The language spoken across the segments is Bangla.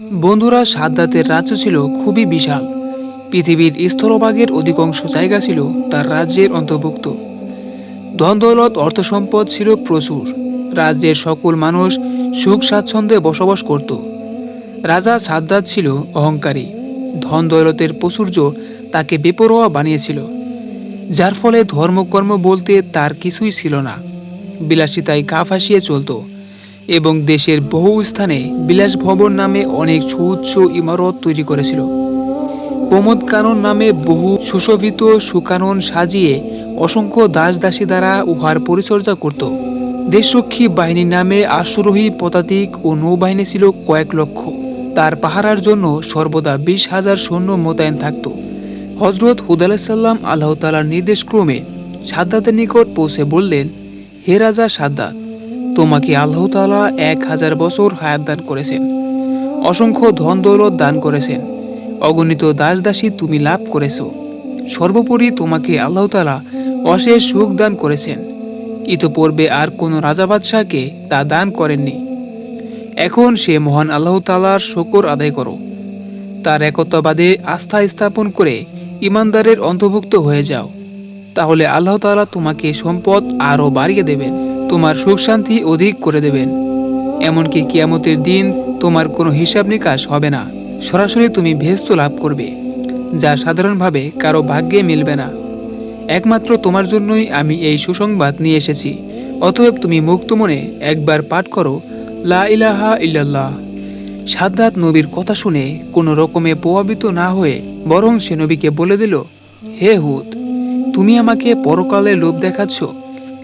বন্ধুরা সাদ্দাতের রাজ্য ছিল খুবই বিশাল। পৃথিবীর স্থলভাগের অধিকাংশ জায়গা ছিল তার রাজ্যের অন্তর্ভুক্ত। ধন দৌলত অর্থ সম্পদ ছিল প্রচুর। রাজ্যের সকল মানুষ সুখ স্বাচ্ছন্দ্যে বসবাস করত। রাজা সাদ্দাত ছিল অহংকারী। ধন দৌলতের প্রাচুর্য তাকে বেপরোয়া বানিয়েছিল। যার ফলে ধর্মকর্ম বলতে তার কিছুই ছিল না। বিলাসিতায় গা ফাঁসিয়ে চলত। এবং দেশের বহু স্থানে বিলাস ভবন নামে অনেক সুউচ্চ ইমারত তৈরি করেছিল। প্রমোদ কানন নামে বহু সুশোভিত সুকানন সাজিয়ে অসংখ্য দাস দাসী দ্বারা উহার পরিচর্যা করত। দেশরক্ষী বাহিনী নামে আশ্বারোহী পদাতিক ও নৌবাহিনী ছিল কয়েক লক্ষ। তার পাহারার জন্য সর্বদা বিশ হাজার সৈন্য মোতায়েন থাকত। হজরত হুদালাসাল্লাম আল্লাহ তালার নির্দেশক্রমে সাদ্দাতের নিকট পৌঁছে বললেন, হে রাজা সাদ্দাত তোমাকে আল্লাহ তালা এক হাজার বছর হায়াত দান করেছেন। অসংখ্য ধন দৌলত দান করেছেন। অগণিত দাস দাসী তুমি লাভ করেছ। সর্বোপরি তোমাকে আল্লাহ তালা অশেষ সুখ দান করেছেন। ইতোপূর্বে আর কোনো রাজা বাদশাহকে তা দান করেননি। এখন সে মহান আল্লাহ তালার শকর আদায় করো। তার একত্ববাদে আস্থা স্থাপন করে ইমানদারের অন্তর্ভুক্ত হয়ে যাও। তাহলে আল্লাহ তাআলা তোমাকে সম্পদ আরও বাড়িয়ে দেবেন। তোমার সুখ শান্তি অধিক করে দেবেন। এমনকি কিয়ামতের দিন তোমার কোনো হিসাব নিকাশ হবে না। সরাসরি তুমি ভেস্ত লাভ করবে, যা সাধারণভাবে কারও ভাগ্যে মিলবে না। একমাত্র তোমার জন্যই আমি এই সুসংবাদ নিয়ে এসেছি, অতএব তুমি মুক্ত মনে একবার পাঠ করো, লা ইলাহা ইল্লাল্লাহ। সাদ্দাত নবীর কথা শুনে কোনো রকমে প্রভাবিত না হয়ে বরং সে নবীকে বলে দিল, হে হুদ, তুমি আমাকে পরকালে লোভ দেখাচ্ছ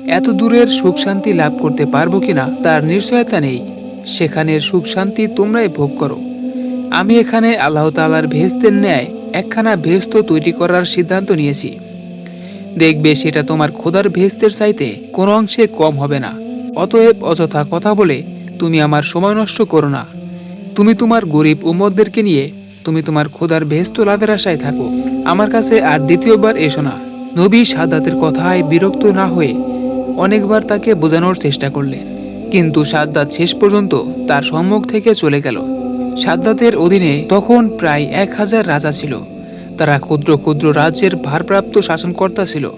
এত দূরের সুখ শান্তি লাভ করতে পারব কিনা তার নিশ্চয়তা নেই। সেখানের সুখ শান্তি তোমরাই ভোগ করো। আমি এখানে আল্লাহ তালার ভেস্তের ন্যায় একখানা ভেস্ত তৈরি করার সিদ্ধান্ত নিয়েছি। দেখবে সেটা তোমার খোদার ভেস্তের চাইতে কোনো অংশে কম হবে না। অতএব অযথা কথা বলে তুমি আমার সময় নষ্ট করো না। তুমি তোমার গরিব উম্মতদেরকে নিয়ে তুমি তোমার খোদার ভেস্ত লাভের আশায় থাকো। আমার কাছে আর দ্বিতীয়বার এসো না। নবী সাদ্দাতের কথায় বিরক্ত না হয়ে অনেকবার তাকে বোঝানোর চেষ্টা করলেন কিন্তু সাদ্দাত শেষ পর্যন্ত তার সম্মুখ থেকে চলে গেল। সাদ্দাতের অধীনে তখন প্রায় এক হাজার রাজা ছিল। তারা ক্ষুদ্র ক্ষুদ্র রাজ্যের ভারপ্রাপ্ত শাসনকর্তা ছিল।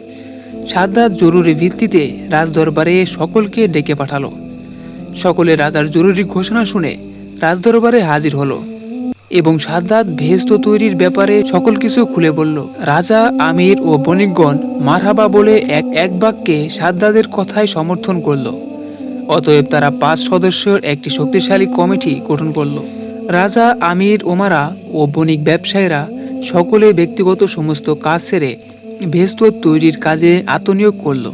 সাদ্দাত জরুরি ভিত্তিতে রাজদরবারে সকলকে ডেকে পাঠালো। সকলে রাজার জরুরি ঘোষণা শুনে রাজদরবারে হাজির হলো। এবং সাদ্দাত ভেস্ত তৈরির ব্যাপারে সকল কিছু খুলে বলল, রাজা, আমির ও বণিকগণ মারহাবা বলে এক এক বাক্যে সাদ্দাদের কথায় সমর্থন করল। অতএব তারা পাঁচ সদস্যের একটি শক্তিশালী কমিটি গঠন করল। রাজা, আমির ওমারা ও বণিক ব্যবসায়ীরা সকলে ব্যক্তিগত সমস্ত কাজ সেরে ভেস্ত তৈরির কাজে আত্মনিয়োগ করল।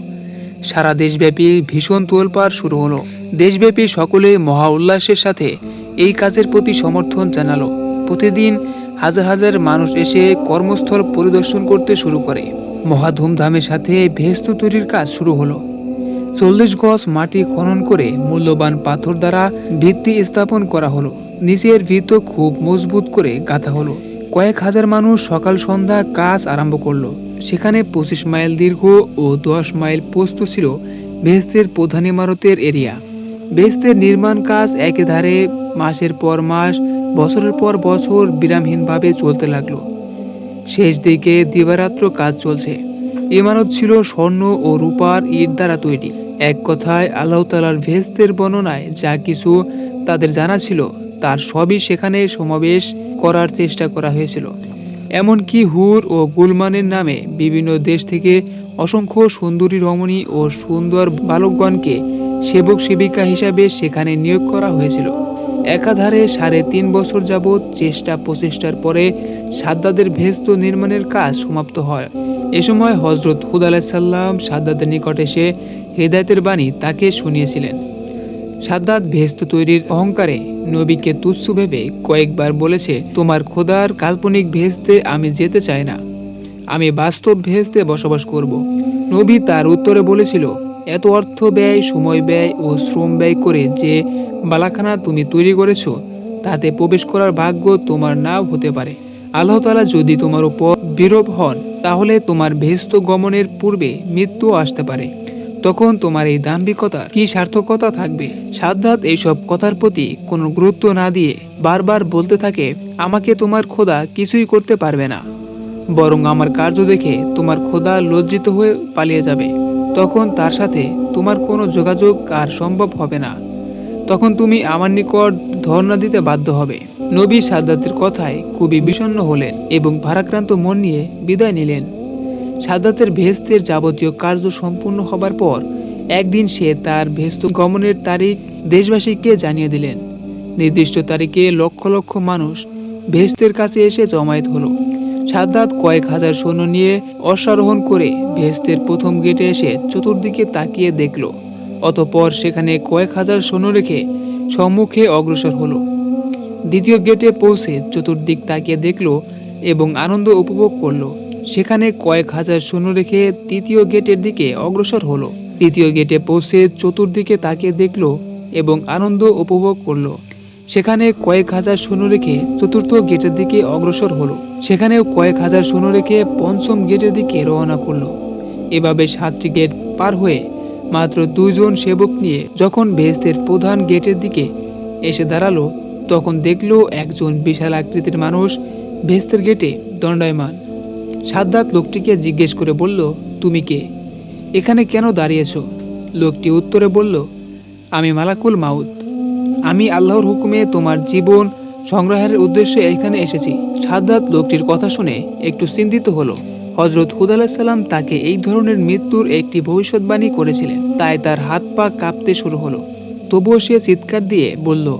সারা দেশব্যাপী ভীষণ তোলপাড় শুরু হলো। দেশব্যাপী সকলে মহা উল্লাসের সাথে এই কাজের প্রতি সমর্থন জানালো। প্রতিদিন হাজার হাজার মানুষ এসে কর্মস্থল পরিদর্শন করতে শুরু করে। মহা ধুমধামের সাথে ভেস্ত তৈরির কাজ শুরু হলো। চল্লিশ গজ মাটি খনন করে মূল্যবান পাথর দ্বারা ভিত্তি স্থাপন করা হলো। নিচের ভিত খুব মজবুত করে গাঁথা হলো। কয়েক হাজার মানুষ সকাল সন্ধ্যা কাজ আরম্ভ করল। সেখানে পঁচিশ মাইল দীর্ঘ ও দশ মাইল পোস্ত ছিল বেহেস্তের প্রধান ইমারতের এরিয়া। বেহেস্তের নির্মাণ কাজ একেধারে মাসের পর মাস বছরের পর বছর বিরামহীনভাবে চলতে লাগল। শেষ দিকে দিবারাত্র কাজ চলছে। ইমারত ছিল স্বর্ণ ও রূপার ইট দ্বারা তৈরি। এক কথায়, আল্লাহ তালার ভেস্তের বর্ণনায় যা কিছু তাদের জানা ছিল, তার সবই সেখানে সমাবেশ করার চেষ্টা করা হয়েছিল। এমনকি হুর ও গুলমানের নামে বিভিন্ন দেশ থেকে অসংখ্য সুন্দরী রমণী ও সুন্দর বালকগণকে সেবক সেবিকা হিসাবে সেখানে নিয়োগ করা হয়েছিল। একাধারে সাড়ে তিন বছর যাবৎ চেষ্টা প্রচেষ্টার পরে সাদ্দাদের ভেস্ত নির্মাণের কাজ সমাপ্ত হয়। এ সময় হজরত হুদ আলাহিসাল্লাম সাদ্দাদের নিকট এসে হেদায়তের বাণী তাকে শুনিয়েছিলেন। সাদ্দাত ভেস্ত তৈরির অহংকারে নবীকে তুচ্ছ ভেবে কয়েকবার বলেছে, তোমার খোদার কাল্পনিক ভেস্তে আমি যেতে চাই না। আমি বাস্তব ভেস্তে বসবাস করব। নবী তার উত্তরে বলেছিল, এত অর্থ ব্যয়, সময় ব্যয় ও শ্রম ব্যয় করে যে বালাখানা তুমি তৈরি করেছ, তাতে প্রবেশ করার ভাগ্য তোমার নাও হতে পারে। আল্লাহ তালা যদি তোমার উপর বিরূপ হন, তাহলে তোমার ভেস্ত গমনের পূর্বে মৃত্যু আসতে পারে। তখন তোমার এই দাম্ভিকতার কি সার্থকতা থাকবে? সাদ্দাত এইসব কথার প্রতি কোনো গুরুত্ব না দিয়ে বারবার বলতে থাকে, আমাকে তোমার খোদা কিছুই করতে পারবে না। বরং আমার কার্য দেখে তোমার খোদা লজ্জিত হয়ে পালিয়ে যাবে। তখন তার সাথে তোমার কোনো যোগাযোগ আর সম্ভব হবে না। তখন তুমি আমার নিকট ধর্ণা দিতে বাধ্য হবে। নবী সাদ্দাতের কথায় খুবই বিষণ্ণ হলেন এবং ভারাক্রান্ত মন নিয়ে বিদায় নিলেন। সাদ্দাতের ভেস্তের যাবতীয় কার্য সম্পূর্ণ হবার পর একদিন সে তার ভেস্ত গমনের তারিখ দেশবাসীকে জানিয়ে দিলেন। নির্দিষ্ট তারিখে লক্ষ লক্ষ মানুষ ভেস্তের কাছে এসে জমায়েত হলো। সাদ্দাত কয়েক হাজার সৈন্য নিয়ে অশ্বারোহণ করে ভেস্তের প্রথম গেটে এসে চতুর্দিকে তাকিয়ে দেখল। অতপর সেখানে কয়েক হাজার সৈন্য রেখে সম্মুখে অগ্রসর হলো। দ্বিতীয় গেটে পৌঁছে চতুর্দিক তাকিয়ে দেখল এবং আনন্দ উপভোগ করল। সেখানে কয়েক হাজার সৈন্য রেখে তৃতীয় গেটের দিকে অগ্রসর হলো। তৃতীয় গেটে পৌঁছে চতুর্দিকে তাকিয়ে দেখল এবং আনন্দ উপভোগ করল। সেখানে কয়েক হাজার সৈন্য রেখে চতুর্থ গেটের দিকে অগ্রসর হলো। সেখানেও কয়েক হাজার সৈন্য রেখে পঞ্চম গেটের দিকে রওনা করল। এভাবে সাতটি গেট পার হয়ে মাত্র দুইজন সেবক নিয়ে যখন ভেস্তের প্রধান গেটের দিকে এসে দাঁড়াল, তখন দেখল একজন বিশাল আকৃতির মানুষ ভেস্তের গেটে দণ্ডায়মান। সাদ্দাত লোকটিকে জিজ্ঞেস করে বলল, তুমি কে? এখানে কেন দাঁড়িয়েছ? লোকটি উত্তরে বলল, আমি মালাকুল মাউদ আমি আল্লাহর হুকুমে তোমার জীবন সংগ্রহের উদ্দেশ্যে এখানে এসেছি। সাদ্দাত লোকটির কথা শুনে একটু চিন্তিত হলো। হজরত হুদ আলাহিসাল্লাম তাকে এই ধরনের মৃত্যুর একটি ভবিষ্যৎবাণী করেছিলেন। তাই তার হাত পা কাঁপতে শুরু হলো। তবুও সে চিৎকার দিয়ে বলল,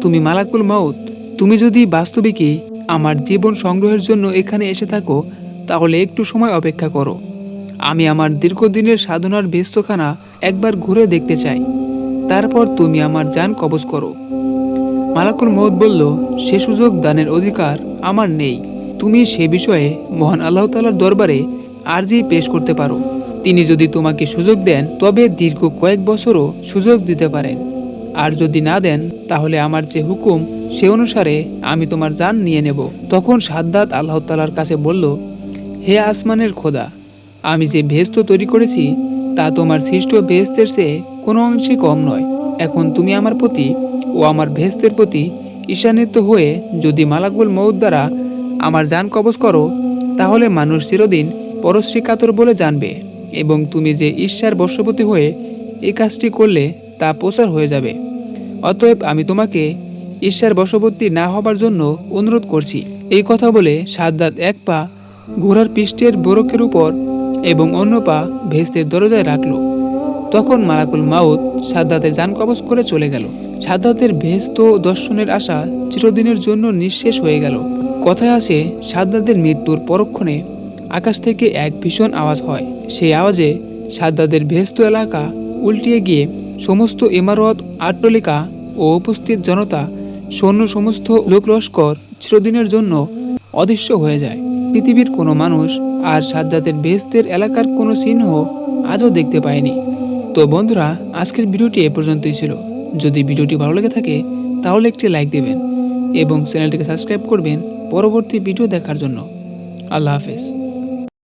তুমি মালাকুল মাউত, তুমি যদি বাস্তবিকই আমার জীবন সংগ্রহের জন্য এখানে এসে থাকো, তাহলে একটু সময় অপেক্ষা করো। আমি আমার দীর্ঘদিনের সাধনার ব্যস্তখানা একবার ঘুরে দেখতে চাই। তারপর তুমি আমার যান কবজ করো। মালাকুল মৌদ বলল, সে সুযোগ দানের অধিকার আমার নেই। তুমি সে বিষয়ে মহান আল্লাহ তালার দরবারে আর্জি পেশ করতে পারো। তিনি যদি তোমাকে সুযোগ দেন, তবে দীর্ঘ কয়েক বছরও সুযোগ দিতে পারেন। আর যদি না দেন, তাহলে আমার যে হুকুম, সে অনুসারে আমি তোমার জান নিয়ে নেব। তখন সাদ্দাত আল্লাহ তালার কাছে বলল, হে আসমানের খোদা, আমি যে ভেস্ত তৈরি করেছি, তা তোমার সৃষ্ট ভেস্তের চেয়ে কোনো অংশে কম নয়। এখন তুমি আমার প্রতি ও আমার ভেস্তের প্রতি ঈশান্বিত হয়ে যদি মালাকুল মৌদ দ্বারা আমার যান কবজ করো, তাহলে মানুষ চিরদিন পরশ্রী কাতর বলে জানবে, এবং তুমি যে ঈশ্বর বর্ষপতি হয়ে এই কাজটি করলে তা প্রচার হয়ে যাবে। অতএব আমি তোমাকে ঈশ্বর বশবর্তী না হবার জন্য অনুরোধ করছি। এই কথা বলে সাদ্দাত এক পা ঘোড়ার পৃষ্ঠের বরকের উপর এবং অন্য পা ভেস্তের দরজায় রাখল। তখন মালাকুল মাউত সাদ্দাতের যান কবজ করে চলে গেল। সাদ্দাতের ভেস্ত দর্শনের আশা চিরদিনের জন্য নিঃশেষ হয়ে গেল। কথায় আছে সাদ্দাতের মৃত্যুর পরক্ষণে আকাশ থেকে এক ভীষণ আওয়াজ হয়। সেই আওয়াজে সাদ্দাতের ভেস্ত এলাকা উল্টিয়ে গিয়ে সমস্ত ইমারত, আট্টলিকা ও উপস্থিত জনতা সৈন্য সমস্ত লোকলস্কর চিরদিনের জন্য অদৃশ্য হয়ে যায়। পৃথিবীর কোনো মানুষ আর সাজ্জাদের বেহেস্তের এলাকার কোনো চিহ্ন আজও দেখতে পায়নি। তো বন্ধুরা, আজকের ভিডিওটি এ পর্যন্তই ছিল। যদি ভিডিওটি ভালো লেগে থাকে, তাহলে একটি লাইক দেবেন এবং চ্যানেলটিকে সাবস্ক্রাইব করবেন। পরবর্তী ভিডিও দেখার জন্য। আল্লাহ হাফেজ।